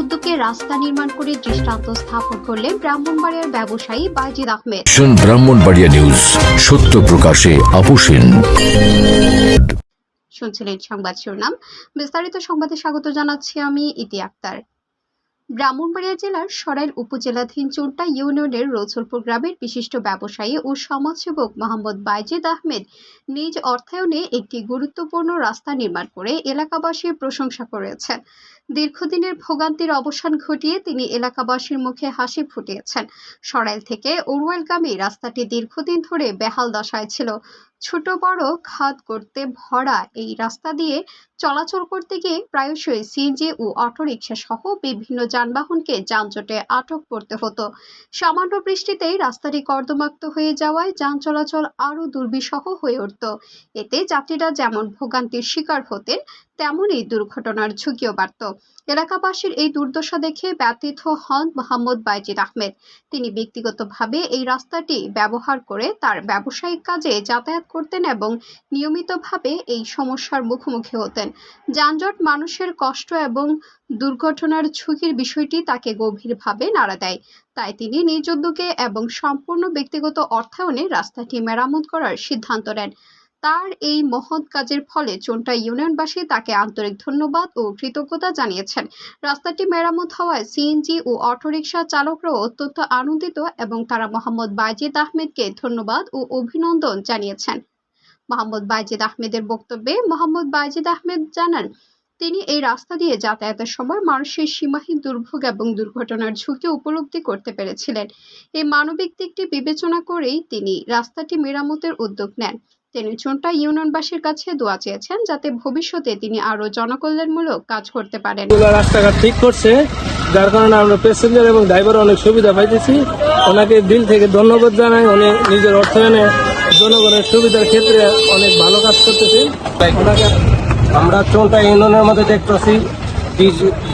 উদ্যোগে রাস্তা নির্মাণ করে দৃষ্টান্ত স্থাপন করলেন ব্রাহ্মণবাড়িয়ার ব্যবসায়ী বাইজিদ আহমেদ। শুন ব্রাহ্মণবাড়িয়া নিউজ সত্য প্রকাশে আপোষহীন। শুনছিলেন সংবাদ শিরোনাম। বিস্তারিত সংবাদে স্বাগত জানাচ্ছি আমি ইতি আক্তার। ব্রাহ্মণবাড়িয়া জেলার সরাইল উপজেলাধীন চুন্টা ইউনিয়নের রসুলপুর গ্রামের বিশিষ্ট ব্যবসায়ী ও সমাজসেবক মোহাম্মদ বাইজিদ আহমেদ নিজ অর্থায়নে একটি গুরুত্বপূর্ণ রাস্তা নির্মাণ করে এলাকাবাসীর প্রশংসা করেছেন। দীর্ঘদিনের ভোগান্তির অবসান ঘটিয়ে তিনি এলাকাবাসীর মুখে হাসি ফুটিয়েছেন। সরাইল থেকে উরওয়েলগামী রাস্তাটি দীর্ঘদিন ধরে বেহাল দশায় ছিল। ছোট বড় খাদ করতে ভরা এই রাস্তা দিয়ে চলাচল করতে গিয়ে প্রায়শই সিএনজি ও অটোরিকশা সহ বিভিন্ন যানবাহনকে যানজটে আটক করতে হতো। সামান্য বৃষ্টিতেই রাস্তাটি কর্দমাক্ত হয়ে যাওয়ায় যান চলাচল আরও দুর্বিষহ হয়ে উঠত। এতে যাত্রীরা যেমন ভোগান্তির শিকার হতেন তেমনই দুর্ঘটনার ঝুঁকিও বাড়ত। এলাকাবাসীর এই দুর্দশা দেখে ব্যতীত হন মোহাম্মদ বাইজিদ আহমেদ। তিনি ব্যক্তিগতভাবে এই রাস্তাটি ব্যবহার করে তার ব্যবসায়িক কাজে যাতায়াত করতেন এবং নিয়মিতভাবে এই সমস্যার মুখোমুখি হতেন। যানজট, মানুষের কষ্ট এবং দুর্ঘটনার ঝুঁকির বিষয়টি তাকে গভীরভাবে নাড়া দেয়। তাই তিনি নিজ উদ্যোগে এবং সম্পূর্ণ ব্যক্তিগত অর্থায়নে রাস্তাটি মেরামত করার সিদ্ধান্ত নেন। তার এই মহৎ কাজের ফলে চোনটা ইউনিয়নবাসী তাকে আন্তরিক ধন্যবাদ ও কৃতজ্ঞতা জানিয়েছেন। রাস্তাটি মেরামত হওয়ায় সিএনজি ও অটোরিকশা চালকরাও অত্যন্ত আনন্দিত এবং তারা মোহাম্মদ বাইজিদ আহমেদকে ধন্যবাদ ও অভিনন্দন জানিয়েছেন। মোহাম্মদ বাইজিদ আহমেদের বক্তব্যে মোহাম্মদ বাইজিদ আহমেদ জানান, তিনি এই রাস্তা দিয়ে যাতায়াতের সময় মানুষের সীমাহীন দুর্ভোগ এবং দুর্ঘটনার ঝুঁকি উপলব্ধি করতে পেরেছিলেন। এই মানবিক দিকটি বিবেচনা করেই তিনি রাস্তাটি মেরামতের উদ্যোগ নেন। তিনি চোনটা ইউনিয়নবাসীর কাছে দোয়া চেয়েছেন যাতে ভবিষ্যতে তিনি আরও জনকল্যাণমূলক কাজ করতে পারেন। রাস্তাঘাট ঠিক করছে, যার কারণে আমরা প্যাসেঞ্জার এবং ড্রাইভার অনেক সুবিধা পাইতেছি। ওনাকে দিল থেকে ধন্যবাদ জানাই, উনি নিজের অর্থায়নে জনগণের সুবিধার ক্ষেত্রে অনেক ভালো কাজ করতেছে। ওনাকে আমরা চোনটা ইউনিয়নের মধ্যে দেখতেছি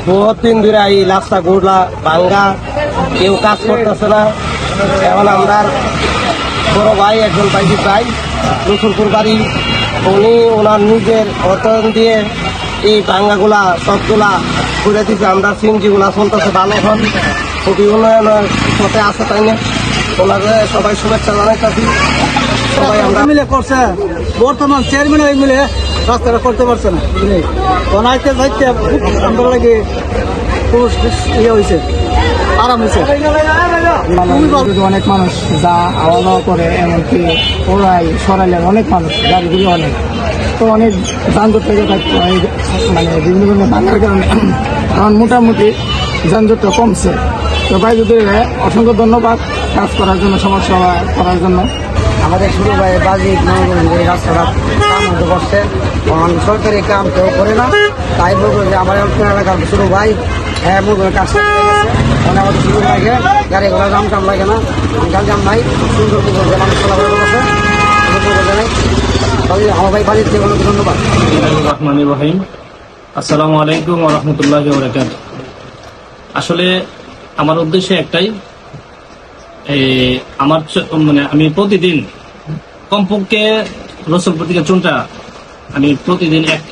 বহুত দিন ধরে এই রাস্তা গোড়লা ভাঙ্গা, কেউ কাজ করতেছে না। এখন আমরা বড় ভাই একজন পাইছি ভাই রসুলপুর বাড়ি। উনি ওনার নিজের অর্থায়ন দিয়ে এই ভাঙ্গাগুলা সবগুলা ঘুরে দিচ্ছে আমরা সিএনজিগুলা চলতেছে, ভালো হন। খুবই উন্নয়নের পথে আছে তাই না? ওনাকে সবাই শুভেচ্ছা জানাইতেছি। সবাই আমরা মিলে করছে। বর্তমান চেয়ারম্যান মিলে রাস্তাটা করতে পারছে না। বুঝলি ওনাকে যাইতে আমরা লাগে খুব ইয়ে হয়েছে আরাম হয়েছে অনেক মানুষ যা আওয়া দাওয়া করে এমনকি ওরাই সরাইলের অনেক মানুষ গাড়িগুলি অনেক। তো অনেক যানজট থেকে থাকতে মানে বিভিন্ন বিভিন্ন ভাঙার কারণে এখন মোটামুটি যানজটটা কমছে। তো ভাই যদি অসংখ্য ধন্যবাদ কাজ করার জন্য সমস্যা করার জন্য। আমাদের শুরু ভাই বাজি এই রাস্তাটা কাম হতে কারণ সরকারি কাম কেউ করে না। তাই বলব যে আমার এলাকার শুরু ভাই হ্যাঁ গাড়ি ঘোড়া নাই। সুন্দর ভাই বাড়ির ধন্যবাদ। আসলে আমার উদ্দেশ্য একটাই। আমার মানে আমি প্রতিদিন কমপক্ষে রসুলপুর থেকে চুনটা, আমি প্রতিদিন এক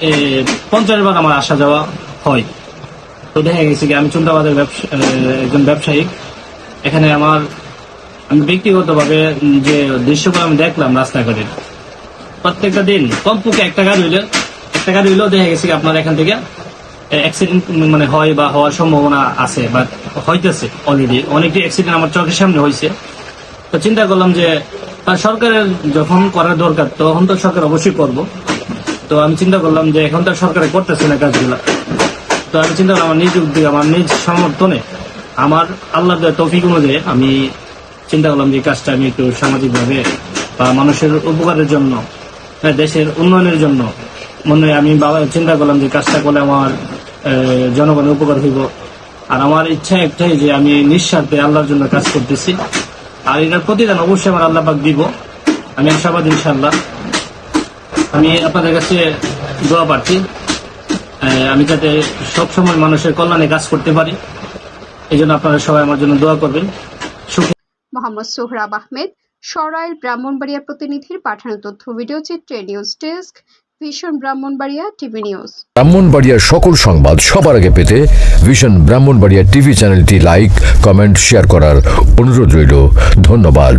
পঞ্চাশ বার আমার আসা যাওয়া হয়। তো দেখা গেছে কি, আমি চুনটাবাদের ব্যবসা একজন ব্যবসায়ী। এখানে আমার, আমি ব্যক্তিগতভাবে যে দৃশ্যগুলো আমি দেখলাম রাস্তাঘাটে, প্রত্যেকটা দিন, কমপক্ষে একটা গাড়ি হইলে, একটা গাড়ি হইলেও দেখা গেছে আপনার এখান থেকে অ্যাক্সিডেন্ট মানে হয় বা হওয়ার সম্ভাবনা আছে, বা হইতেছে অলরেডি অনেকটি অ্যাক্সিডেন্ট আমার চোখের সামনে হয়েছে তো চিন্তা করলাম যে সরকারের যখন করার দরকার, তখন তো সরকার অবশ্যই করব। তো আমি চিন্তা করলাম যে, এখন তো সরকারে করতেছে না কাজগুলো। তো আমি চিন্তা করলাম আমার নিজ উদ্যোগে আমার নিজ সমর্থনে আমার আল্লাহ তৌফিক অনুযায়ী আমি চিন্তা করলাম যে কাজটা আমি একটু সামাজিকভাবে বা মানুষের উপকারের জন্য হ্যাঁ, দেশের উন্নয়নের জন্য মনে হয় আমি বাবা চিন্তা করলাম যে কাজটা করলে আমার জনগণের উপকার হইব। আর আমার ইচ্ছা একটাই যে আমি নিঃস্বার্থে আল্লাহর জন্য কাজ করতেছি। আর এটার প্রতিদান অবশ্যই আমার আল্লাহ পাক দিব। আমি আশাবাদ ইনশাল্লাহ আমি আপনাদের কাছে দোয়া আহ, আমি যাতে সবসময় মানুষের কল্যাণে কাজ করতে পারি এই জন্য আপনারা সবাই আমার জন্য দোয়া করবেন। মোহাম্মদ সোহরাব আহমেদ সরাইল ব্রাহ্মণবাড়িয়া প্রতিনিধির পাঠানো তথ্য ভিডিও চিত্রে নিউজ ডেস্ক ভীষণ ব্রাহ্মণবাড়িয়া টিভি নিউজ। ব্রাহ্মণবাড়িয়ার সকল সংবাদ সবার আগে পেতে ভিশন ব্রাহ্মণবাড়িয়া টিভি চ্যানেলটি লাইক কমেন্ট শেয়ার করার অনুরোধ রইল। ধন্যবাদ।